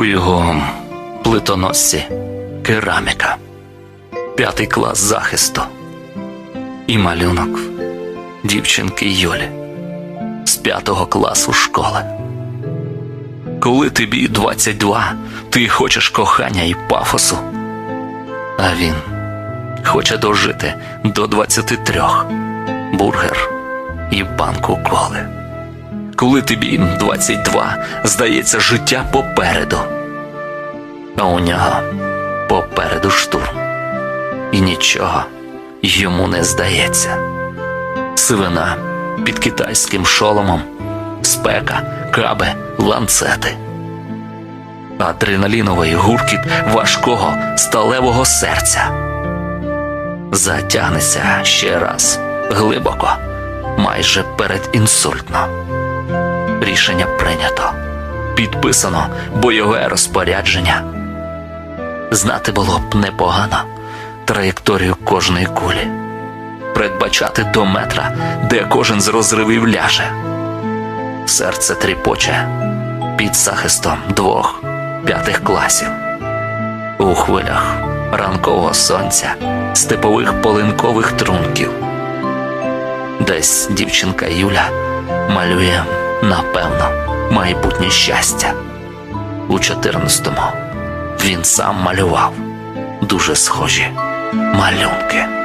У його плитоносці кераміка, п'ятий клас захисту і малюнок дівчинки Юлі з п'ятого класу школи. Коли тобі 22, ти хочеш кохання і пафосу, а він хоче дожити до 23, бургер і банку коли. Коли тобі 22, здається життя попереду, а у нього попереду штурм, і нічого йому не здається. Сивина під китайським шоломом, спека, каби, ланцети. Адреналіновий гуркіт важкого сталевого серця. Затягнеться ще раз глибоко, майже передінсультно. Рішення прийнято. Підписано бойове розпорядження. Знати було б непогано траєкторію кожної кулі, передбачати до метра, де кожен з розривів ляже. Серце тріпоче під захистом двох п'ятих класів. У хвилях ранкового сонця, степових полинкових трунків. Десь дівчинка Юля малює, напевно, майбутнє щастя. У 14-му він сам малював дуже схожі малюнки.